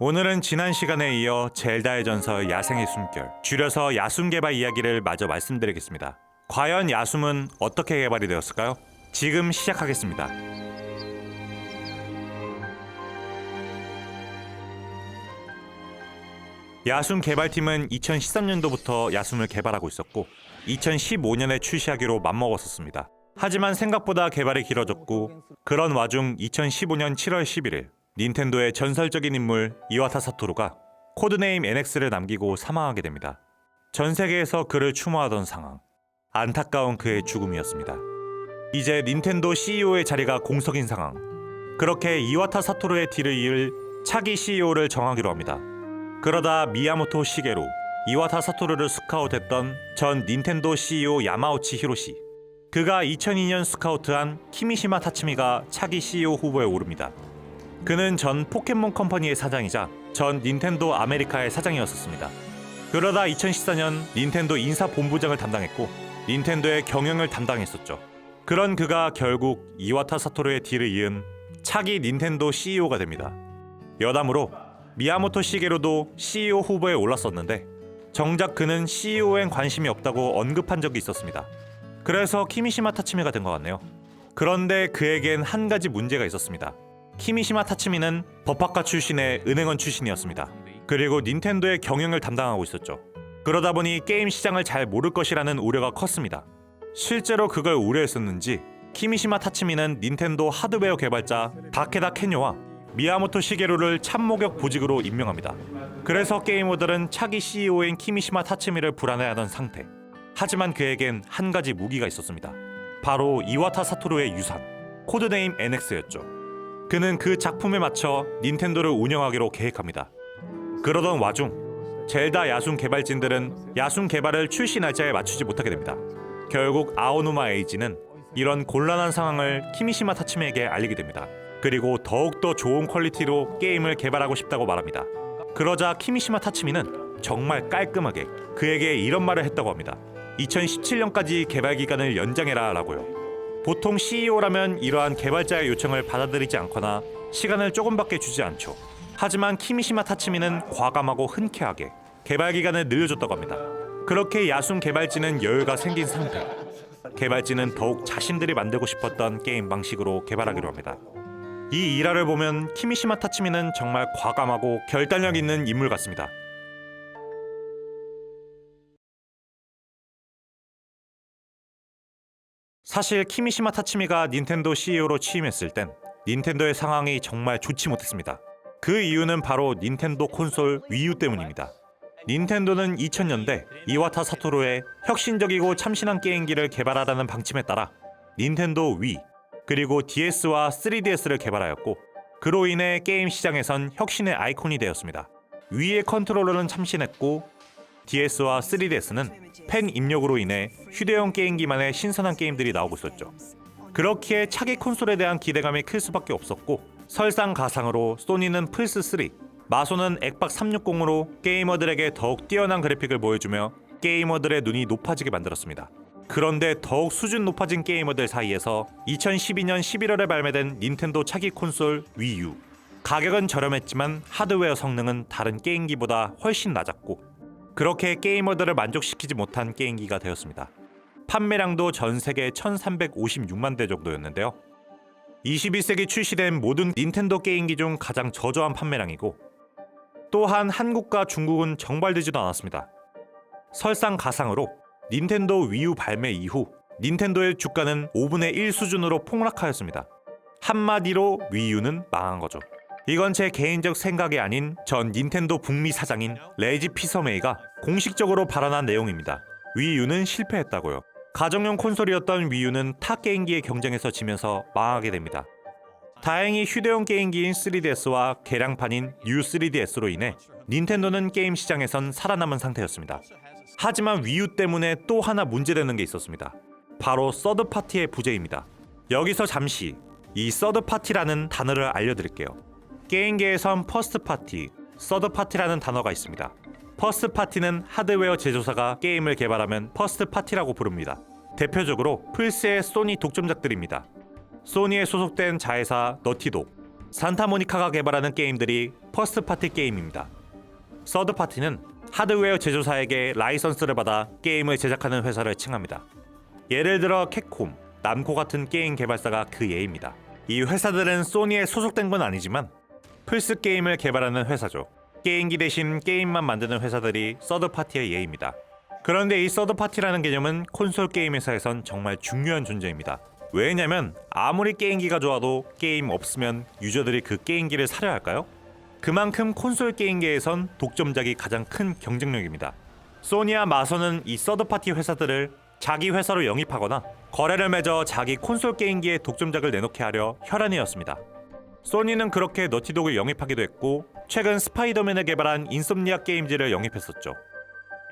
오늘은 지난 시간에 이어 젤다의 전설 야생의 숨결, 줄여서 야숨 개발 이야기를 마저 말씀드리겠습니다. 과연 야숨은 어떻게 개발이 되었을까요? 지금 시작하겠습니다. 야숨 개발팀은 2013년도부터 야숨을 개발하고 있었고 2015년에 출시하기로 맘먹었었습니다. 하지만 생각보다 개발이 길어졌고 그런 와중 2015년 7월 11일 닌텐도의 전설적인 인물 이와타 사토루가 코드네임 NX를 남기고 사망하게 됩니다. 전 세계에서 그를 추모하던 상황. 안타까운 그의 죽음이었습니다. 이제 닌텐도 CEO의 자리가 공석인 상황. 그렇게 이와타 사토루의 뒤를 이을 차기 CEO를 정하기로 합니다. 그러다 미야모토 시게루, 이와타 사토루를 스카우트했던 전 닌텐도 CEO 야마우치 히로시. 그가 2002년 스카우트한 키미시마 타츠미가 차기 CEO 후보에 오릅니다. 그는 전 포켓몬 컴퍼니의 사장이자 전 닌텐도 아메리카의 사장이었었습니다. 그러다 2014년 닌텐도 인사 본부장을 담당했고 닌텐도의 경영을 담당했었죠. 그런 그가 결국 이와타 사토루의 뒤를 이은 차기 닌텐도 CEO가 됩니다. 여담으로 미야모토 시게로도 CEO 후보에 올랐었는데 정작 그는 CEO엔 관심이 없다고 언급한 적이 있었습니다. 그래서 키미시마 타츠미가 된 것 같네요. 그런데 그에겐 한 가지 문제가 있었습니다. 키미시마 타츠미는 법학과 출신의 은행원 출신이었습니다. 그리고 닌텐도의 경영을 담당하고 있었죠. 그러다 보니 게임 시장을 잘 모를 것이라는 우려가 컸습니다. 실제로 그걸 우려했었는지 키미시마 타츠미는 닌텐도 하드웨어 개발자 다케다 켄요와 미야모토 시게루를 참모격 보직으로 임명합니다. 그래서 게이머들은 차기 CEO인 키미시마 타츠미를 불안해하던 상태. 하지만 그에겐 한 가지 무기가 있었습니다. 바로 이와타 사토루의 유산, 코드네임 NX였죠. 그는 그 작품에 맞춰 닌텐도를 운영하기로 계획합니다. 그러던 와중 젤다 야숨 개발진들은 야숨 개발을 출시 날짜에 맞추지 못하게 됩니다. 결국 아오누마 에이지는 이런 곤란한 상황을 키미시마 타츠미에게 알리게 됩니다. 그리고 더욱더 좋은 퀄리티로 게임을 개발하고 싶다고 말합니다. 그러자 키미시마 타츠미는 정말 깔끔하게 그에게 이런 말을 했다고 합니다. 2017년까지 개발 기간을 연장해라 라고요. 보통 CEO라면 이러한 개발자의 요청을 받아들이지 않거나 시간을 조금밖에 주지 않죠. 하지만 키미시마 타츠미는 과감하고 흔쾌하게 개발 기간을 늘려줬다고 합니다. 그렇게 야숨 개발진은 여유가 생긴 상태. 개발진은 더욱 자신들이 만들고 싶었던 게임 방식으로 개발하기로 합니다. 이 일화를 보면 키미시마 타츠미는 정말 과감하고 결단력 있는 인물 같습니다. 사실 키미시마 타츠미가 닌텐도 CEO로 취임했을 땐 닌텐도의 상황이 정말 좋지 못했습니다. 그 이유는 바로 닌텐도 콘솔 위유 때문입니다. 닌텐도는 2000년대 이와타 사토루의 혁신적이고 참신한 게임기를 개발하라는 방침에 따라 닌텐도 위 그리고 DS와 3DS를 개발하였고 그로 인해 게임 시장에선 혁신의 아이콘이 되었습니다. 위의 컨트롤러는 참신했고 DS와 3DS는 팬 입력으로 인해 휴대용 게임기만의 신선한 게임들이 나오고 있었죠. 그렇기에 차기 콘솔에 대한 기대감이 클 수밖에 없었고 설상가상으로 소니는 플스3, 마소는 엑박 360으로 게이머들에게 더욱 뛰어난 그래픽을 보여주며 게이머들의 눈이 높아지게 만들었습니다. 그런데 더욱 수준 높아진 게이머들 사이에서 2012년 11월에 발매된 닌텐도 차기 콘솔 위유 가격은 저렴했지만 하드웨어 성능은 다른 게임기보다 훨씬 낮았고 그렇게 게이머들을 만족시키지 못한 게임기가 되었습니다. 판매량도 전 세계 1356만 대 정도였는데요. 21세기 출시된 모든 닌텐도 게임기 중 가장 저조한 판매량이고 또한 한국과 중국은 정발되지도 않았습니다. 설상가상으로 닌텐도 위유 발매 이후 닌텐도의 주가는 5분의 1 수준으로 폭락하였습니다. 한마디로 위유는 망한 거죠. 이건 제 개인적 생각이 아닌 전 닌텐도 북미 사장인 레이지 피서메이가 공식적으로 발언한 내용입니다. 위유는 실패했다고요. 가정용 콘솔이었던 위유는 타 게임기의 경쟁에서 지면서 망하게 됩니다. 다행히 휴대용 게임기인 3DS와 개량판인 뉴 3DS로 인해 닌텐도는 게임 시장에선 살아남은 상태였습니다. 하지만 위유 때문에 또 하나 문제되는 게 있었습니다. 바로 서드 파티의 부재입니다. 여기서 잠시 이 서드 파티라는 단어를 알려드릴게요. 게임계에선 퍼스트 파티, 서드 파티라는 단어가 있습니다. 퍼스트 파티는 하드웨어 제조사가 게임을 개발하면 퍼스트 파티라고 부릅니다. 대표적으로 플스의 소니 독점작들입니다. 소니에 소속된 자회사 너티독, 산타모니카가 개발하는 게임들이 퍼스트 파티 게임입니다. 서드 파티는 하드웨어 제조사에게 라이선스를 받아 게임을 제작하는 회사를 칭합니다. 예를 들어 캡콤, 남코 같은 게임 개발사가 그 예입니다. 이 회사들은 소니에 소속된 건 아니지만 플스 게임을 개발하는 회사죠. 게임기 대신 게임만 만드는 회사들이 서드 파티의 예입니다. 그런데 이 서드 파티라는 개념은 콘솔 게임 회사에선 정말 중요한 존재입니다. 왜냐면 아무리 게임기가 좋아도 게임 없으면 유저들이 그 게임기를 사려 할까요? 그만큼 콘솔 게임계에선 독점작이 가장 큰 경쟁력입니다. 소니와 마소는 이 서드 파티 회사들을 자기 회사로 영입하거나 거래를 맺어 자기 콘솔 게임기에 독점작을 내놓게 하려 혈안이었습니다. 소니는 그렇게 너티독을 영입하기도 했고 최근 스파이더맨을 개발한 인썸니아 게임즈를 영입했었죠.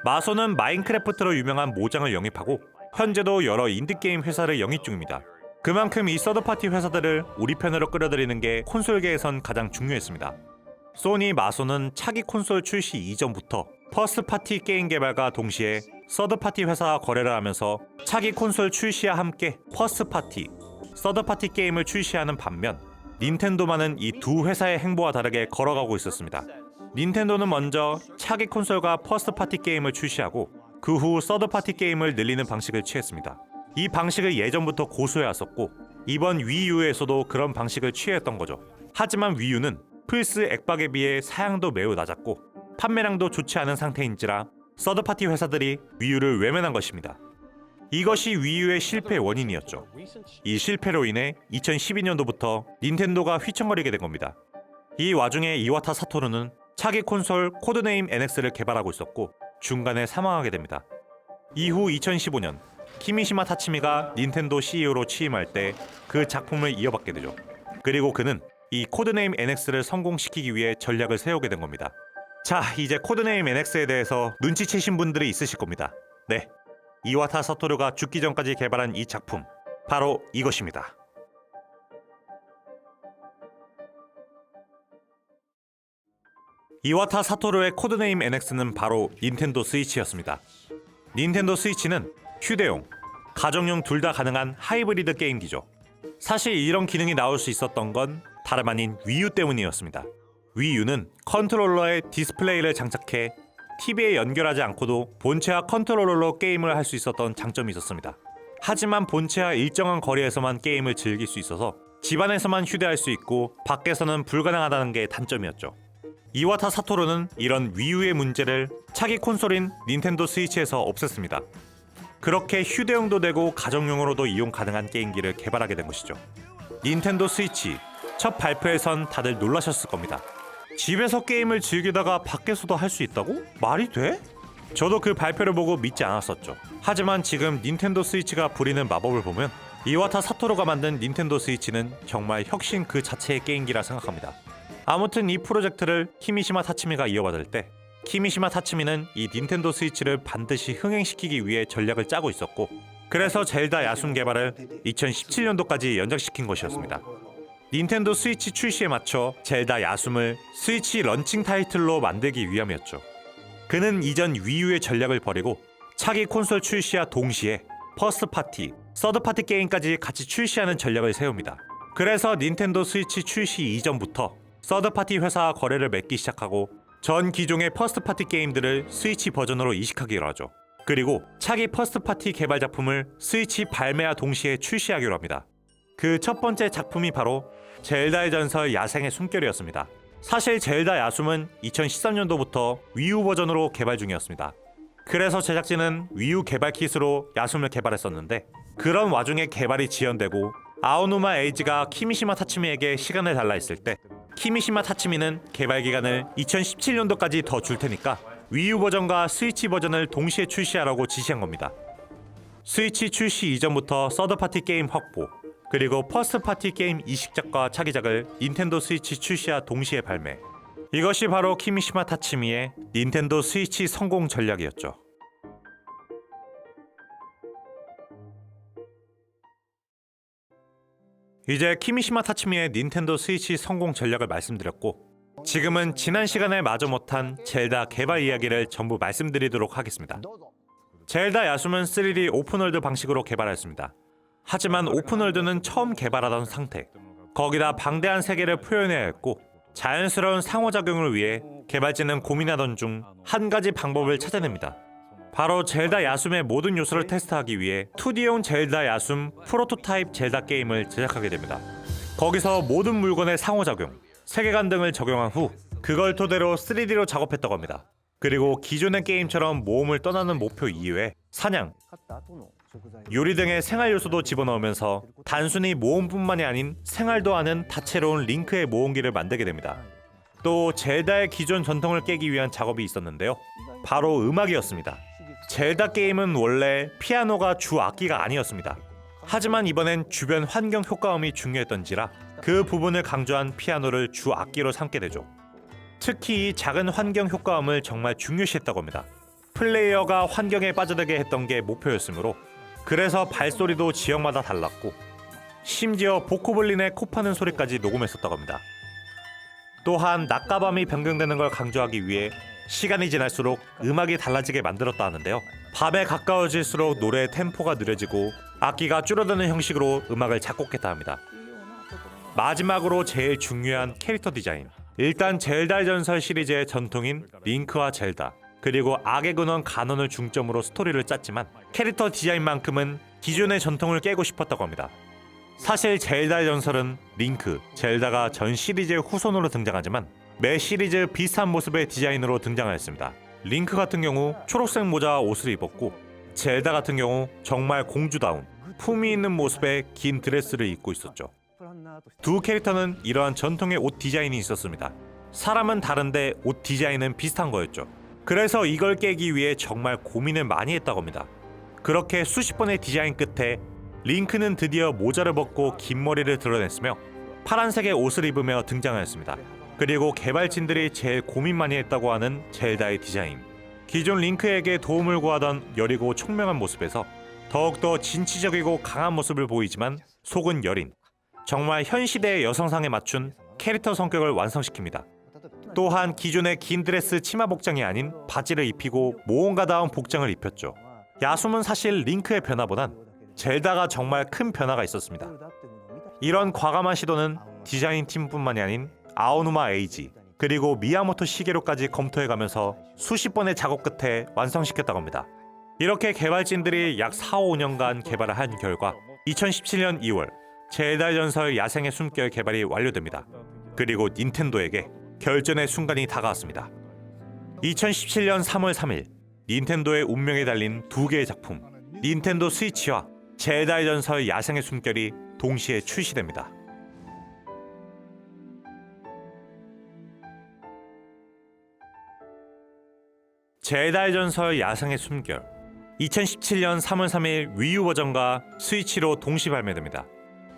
마소는 마인크래프트로 유명한 모장을 영입하고 현재도 여러 인디게임 회사를 영입 중입니다. 그만큼 이 서드파티 회사들을 우리 편으로 끌어들이는 게 콘솔계에선 가장 중요했습니다. 소니 마소는 차기 콘솔 출시 이전부터 퍼스트 파티 게임 개발과 동시에 서드 파티 회사와 거래를 하면서 차기 콘솔 출시와 함께 퍼스트 파티, 서드 파티 게임을 출시하는 반면 닌텐도만은 이 두 회사의 행보와 다르게 걸어가고 있었습니다. 닌텐도는 먼저 차기 콘솔과 퍼스트 파티 게임을 출시하고 그 후 서드 파티 게임을 늘리는 방식을 취했습니다. 이 방식을 예전부터 고수해 왔었고 이번 위유에서도 그런 방식을 취했던 거죠. 하지만 위유는 플스 액박에 비해 사양도 매우 낮았고 판매량도 좋지 않은 상태인지라 서드파티 회사들이 위유를 외면한 것입니다. 이것이 위유의 실패 원인이었죠. 이 실패로 인해 2012년도부터 닌텐도가 휘청거리게 된 겁니다. 이 와중에 이와타 사토루는 차기 콘솔 코드네임 NX를 개발하고 있었고 중간에 사망하게 됩니다. 이후 2015년 키미시마 타치미가 닌텐도 CEO로 취임할 때 그 작품을 이어받게 되죠. 그리고 그는 이 코드네임 NX를 성공시키기 위해 전략을 세우게 된 겁니다. 자, 이제 코드네임 NX에 대해서 눈치채신 분들이 있으실 겁니다. 네. 이와타 사토루가 죽기 전까지 개발한 이 작품 바로 이것입니다. 이와타 사토루의 코드네임 NX는 바로 닌텐도 스위치였습니다. 닌텐도 스위치는 휴대용, 가정용 둘 다 가능한 하이브리드 게임기죠. 사실 이런 기능이 나올 수 있었던 건 다름 아닌 위유 때문이었습니다. 위유는 컨트롤러에 디스플레이를 장착해 TV에 연결하지 않고도 본체와 컨트롤러로 게임을 할 수 있었던 장점이 있었습니다. 하지만 본체와 일정한 거리에서만 게임을 즐길 수 있어서 집안에서만 휴대할 수 있고 밖에서는 불가능하다는 게 단점이었죠. 이와타 사토루는 이런 위유의 문제를 차기 콘솔인 닌텐도 스위치에서 없앴습니다. 그렇게 휴대용도 되고 가정용으로도 이용 가능한 게임기를 개발하게 된 것이죠. 닌텐도 스위치 첫 발표에선 다들 놀라셨을 겁니다. 집에서 게임을 즐기다가 밖에서도 할 수 있다고? 말이 돼? 저도 그 발표를 보고 믿지 않았었죠. 하지만 지금 닌텐도 스위치가 부리는 마법을 보면 이와타 사토루가 만든 닌텐도 스위치는 정말 혁신 그 자체의 게임기라 생각합니다. 아무튼 이 프로젝트를 키미시마 타치미가 이어받을 때 키미시마 타치미는 이 닌텐도 스위치를 반드시 흥행시키기 위해 전략을 짜고 있었고 그래서 젤다 야숨 개발을 2017년도까지 연장시킨 것이었습니다. 닌텐도 스위치 출시에 맞춰 젤다 야숨을 스위치 런칭 타이틀로 만들기 위함이었죠. 그는 이전 위유의 전략을 버리고 차기 콘솔 출시와 동시에 퍼스트 파티, 서드 파티 게임까지 같이 출시하는 전략을 세웁니다. 그래서 닌텐도 스위치 출시 이전부터 서드 파티 회사와 거래를 맺기 시작하고 전 기종의 퍼스트 파티 게임들을 스위치 버전으로 이식하기로 하죠. 그리고 차기 퍼스트 파티 개발 작품을 스위치 발매와 동시에 출시하기로 합니다. 그 첫 번째 작품이 바로 젤다의 전설 야생의 숨결이었습니다. 사실 젤다 야숨은 2013년도부터 위유 버전으로 개발 중이었습니다. 그래서 제작진은 위유 개발 킷으로 야숨을 개발했었는데 그런 와중에 개발이 지연되고 아오누마 에이지가 키미시마 타치미에게 시간을 달라 했을 때 키미시마 타치미는 개발 기간을 2017년도까지 더 줄 테니까 위유 버전과 스위치 버전을 동시에 출시하라고 지시한 겁니다. 스위치 출시 이전부터 서드 파티 게임 확보, 그리고 퍼스트 파티 게임 이식작과 차기작을 닌텐도 스위치 출시와 동시에 발매. 이것이 바로 키미시마 타치미의 닌텐도 스위치 성공 전략이었죠. 이제 키미시마 타치미의 닌텐도 스위치 성공 전략을 말씀드렸고 지금은 지난 시간에 마저 못한 젤다 개발 이야기를 전부 말씀드리도록 하겠습니다. 젤다 야숨은 3D 오픈월드 방식으로 개발했습니다. 하지만 오픈월드는 처음 개발하던 상태. 거기다 방대한 세계를 표현해야 했고 자연스러운 상호작용을 위해 개발진은 고민하던 중 한 가지 방법을 찾아냅니다. 바로 젤다 야숨의 모든 요소를 테스트하기 위해 2D용 젤다 야숨 프로토타입 젤다 게임을 제작하게 됩니다. 거기서 모든 물건의 상호작용, 세계관 등을 적용한 후 그걸 토대로 3D로 작업했다고 합니다. 그리고 기존의 게임처럼 모험을 떠나는 목표 이외에 사냥, 요리 등의 생활 요소도 집어넣으면서 단순히 모험뿐만이 아닌 생활도 하는 다채로운 링크의 모험기를 만들게 됩니다. 또 젤다의 기존 전통을 깨기 위한 작업이 있었는데요. 바로 음악이었습니다. 젤다 게임은 원래 피아노가 주 악기가 아니었습니다. 하지만 이번엔 주변 환경 효과음이 중요했던지라 그 부분을 강조한 피아노를 주 악기로 삼게 되죠. 특히 이 작은 환경 효과음을 정말 중요시했다고 합니다. 플레이어가 환경에 빠져들게 했던 게 목표였으므로 그래서 발소리도 지역마다 달랐고 심지어 보코블린의 코 파는 소리까지 녹음했었다고 합니다. 또한 낮과 밤이 변경되는 걸 강조하기 위해 시간이 지날수록 음악이 달라지게 만들었다 하는데요. 밤에 가까워질수록 노래의 템포가 느려지고 악기가 줄어드는 형식으로 음악을 작곡했다 합니다. 마지막으로 제일 중요한 캐릭터 디자인. 일단 젤다의 전설 시리즈의 전통인 링크와 젤다 그리고 악의 근원 간원을 중점으로 스토리를 짰지만 캐릭터 디자인만큼은 기존의 전통을 깨고 싶었다고 합니다. 사실 젤다의 전설은 링크, 젤다가 전 시리즈의 후손으로 등장하지만 매 시리즈 비슷한 모습의 디자인으로 등장하였습니다. 링크 같은 경우 초록색 모자와 옷을 입었고 젤다 같은 경우 정말 공주다운 품위 있는 모습의 긴 드레스를 입고 있었죠. 두 캐릭터는 이러한 전통의 옷 디자인이 있었습니다. 사람은 다른데 옷 디자인은 비슷한 거였죠. 그래서 이걸 깨기 위해 정말 고민을 많이 했다고 합니다. 그렇게 수십 번의 디자인 끝에 링크는 드디어 모자를 벗고 긴 머리를 드러냈으며 파란색의 옷을 입으며 등장하였습니다. 그리고 개발진들이 제일 고민 많이 했다고 하는 젤다의 디자인. 기존 링크에게 도움을 구하던 여리고 총명한 모습에서 더욱더 진취적이고 강한 모습을 보이지만 속은 여린. 정말 현 시대의 여성상에 맞춘 캐릭터 성격을 완성시킵니다. 또한 기존의 긴 드레스 치마 복장이 아닌 바지를 입히고 모험가다운 복장을 입혔죠. 야숨은 사실 링크의 변화보단 젤다가 정말 큰 변화가 있었습니다. 이런 과감한 시도는 디자인 팀뿐만이 아닌 아오누마 에이지 그리고 미야모토 시게로까지 검토해가면서 수십 번의 작업 끝에 완성시켰다고 합니다. 이렇게 개발진들이 약 4, 5년간 개발을 한 결과 2017년 2월 젤다 전설 야생의 숨결 개발이 완료됩니다. 그리고 닌텐도에게 결전의 순간이 다가왔습니다. 2017년 3월 3일 닌텐도의 운명에 달린 두 개의 작품 닌텐도 스위치와 젤다의 전설 야생의 숨결이 동시에 출시됩니다. 젤다의 전설 야생의 숨결 2017년 3월 3일 위유 버전과 스위치로 동시 발매됩니다.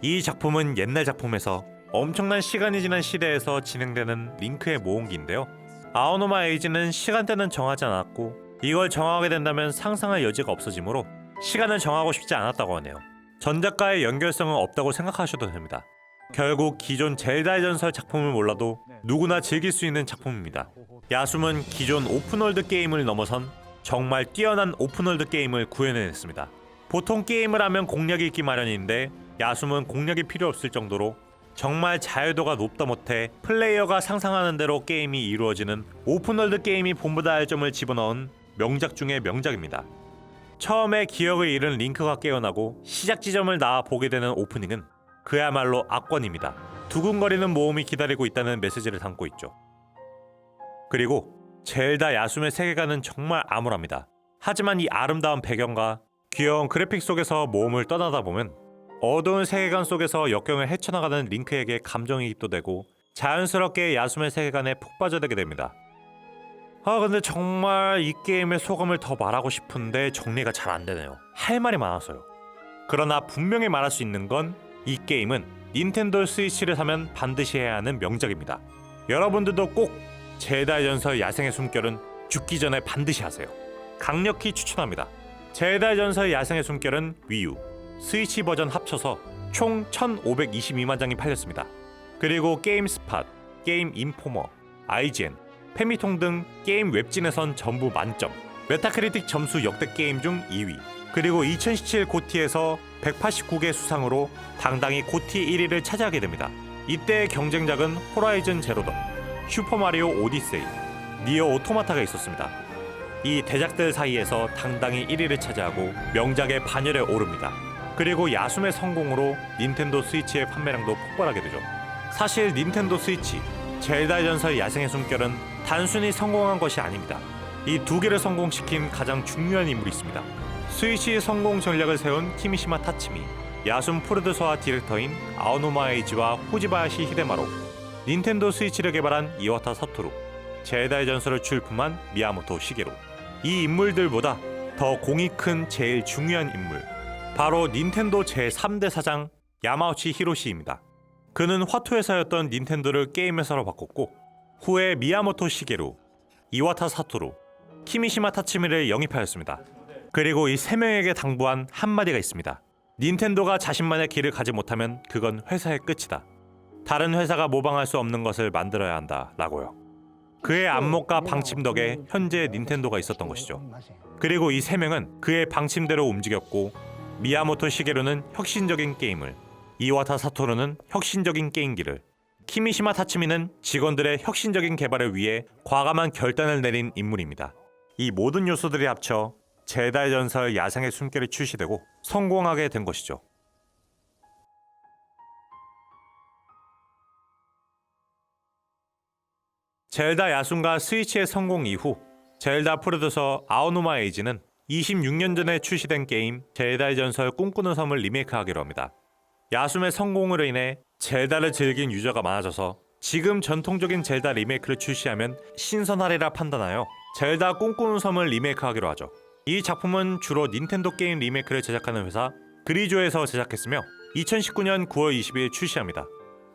이 작품은 옛날 작품에서 엄청난 시간이 지난 시대에서 진행되는 링크의 모험기인데요. 아오노마 에이지는 시간대는 정하지 않았고 이걸 정하게 된다면 상상할 여지가 없어지므로 시간을 정하고 싶지 않았다고 하네요. 전작과의 연결성은 없다고 생각하셔도 됩니다. 결국 기존 젤다의 전설 작품을 몰라도 누구나 즐길 수 있는 작품입니다. 야숨은 기존 오픈월드 게임을 넘어선 정말 뛰어난 오픈월드 게임을 구현해냈습니다. 보통 게임을 하면 공략이 있기 마련인데 야숨은 공략이 필요 없을 정도로 정말 자유도가 높다 못해 플레이어가 상상하는 대로 게임이 이루어지는 오픈월드 게임이 본보다 할 점을 집어넣은 명작 중의 명작입니다. 처음에 기억을 잃은 링크가 깨어나고 시작 지점을 나와 보게 되는 오프닝은 그야말로 악권입니다. 두근거리는 모험이 기다리고 있다는 메시지를 담고 있죠. 그리고 젤다 야숨의 세계관은 정말 암울합니다. 하지만 이 아름다운 배경과 귀여운 그래픽 속에서 모험을 떠나다 보면 어두운 세계관 속에서 역경을 헤쳐나가는 링크에게 감정이입도 되고 자연스럽게 야숨의 세계관에 푹 빠져들게 됩니다. 아 근데 정말 이 게임의 소감을 더 말하고 싶은데 정리가 잘 안 되네요. 할 말이 많아서요. 그러나 분명히 말할 수 있는 건 이 게임은 닌텐도 스위치를 사면 반드시 해야 하는 명작입니다. 여러분들도 꼭 제다의 전설 야생의 숨결은 죽기 전에 반드시 하세요. 강력히 추천합니다. 제다의 전설 야생의 숨결은 위유, 스위치 버전 합쳐서 총 1,522만 장이 팔렸습니다. 그리고 게임 스팟, 게임 인포머, IGN, 페미통 등 게임 웹진에선 전부 만점. 메타크리틱 점수 역대 게임 중 2위. 그리고 2017 고티에서 189개 수상으로 당당히 고티 1위를 차지하게 됩니다. 이때의 경쟁작은 호라이즌 제로던, 슈퍼마리오 오디세이, 니어 오토마타가 있었습니다. 이 대작들 사이에서 당당히 1위를 차지하고 명작의 반열에 오릅니다. 그리고 야숨의 성공으로 닌텐도 스위치의 판매량도 폭발하게 되죠. 사실 닌텐도 스위치, 젤다의 전설 야생의 숨결은 단순히 성공한 것이 아닙니다. 이 두 개를 성공시킨 가장 중요한 인물이 있습니다. 스위치 성공 전략을 세운 키미시마 타치미, 야숨 프로듀서와 디렉터인 아오노마 에이지와 후지바야시 히데마로, 닌텐도 스위치를 개발한 이와타 사토루, 젤다의 전설을 출품한 미야모토 시게로. 이 인물들보다 더 공이 큰 제일 중요한 인물, 바로 닌텐도 제3대 사장 야마우치 히로시입니다. 그는 화투 회사였던 닌텐도를 게임 회사로 바꿨고 후에 미야모토 시게루, 이와타 사토루, 키미시마 타치미를 영입하였습니다. 그리고 이 세 명에게 당부한 한마디가 있습니다. 닌텐도가 자신만의 길을 가지 못하면 그건 회사의 끝이다. 다른 회사가 모방할 수 없는 것을 만들어야 한다라고요. 그의 안목과 방침 덕에 현재 닌텐도가 있었던 것이죠. 그리고 이 세 명은 그의 방침대로 움직였고 미야모토 시게루는 혁신적인 게임을, 이와타 사토루는 혁신적인 게임기를, 키미시마 타츠미는 직원들의 혁신적인 개발을 위해 과감한 결단을 내린 인물입니다. 이 모든 요소들이 합쳐 제다의 전설 야생의 숨결이 출시되고 성공하게 된 것이죠. 젤다 야숨과 스위치의 성공 이후 젤다 프로듀서 아오노마 에이지는 26년 전에 출시된 게임 젤다의 전설 꿈꾸는 섬을 리메이크하기로 합니다. 야숨의 성공으로 인해 젤다를 즐긴 유저가 많아져서 지금 전통적인 젤다 리메이크를 출시하면 신선하리라 판단하여 젤다 꿈꾸는 섬을 리메이크하기로 하죠. 이 작품은 주로 닌텐도 게임 리메이크를 제작하는 회사 그리조에서 제작했으며 2019년 9월 20일 출시합니다.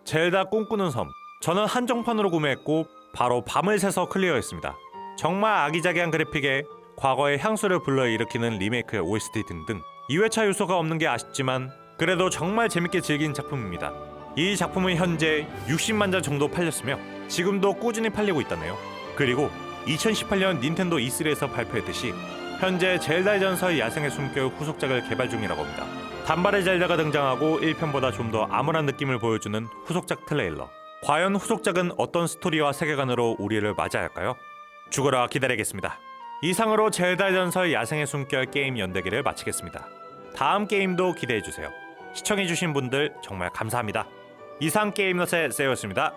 젤다 꿈꾸는 섬 저는 한정판으로 구매했고 바로 밤을 새서 클리어했습니다. 정말 아기자기한 그래픽에 과거의 향수를 불러일으키는 리메이크의 OST 등등 2회차 요소가 없는 게 아쉽지만 그래도 정말 재밌게 즐긴 작품입니다. 이 작품은 현재 60만 장 정도 팔렸으며 지금도 꾸준히 팔리고 있다네요. 그리고 2018년 닌텐도 E3에서 발표했듯이 현재 젤다의 전설 야생의 숨결 후속작을 개발 중이라고 합니다. 단발의 젤다가 등장하고 1편보다 좀 더 암울한 느낌을 보여주는 후속작 트레일러. 과연 후속작은 어떤 스토리와 세계관으로 우리를 맞이할까요? 죽어라 기다리겠습니다. 이상으로 젤다의 전설 야생의 숨결 게임 연대기를 마치겠습니다. 다음 게임도 기대해 주세요. 시청해 주신 분들 정말 감사합니다. 이상 게임넛의 세였습니다.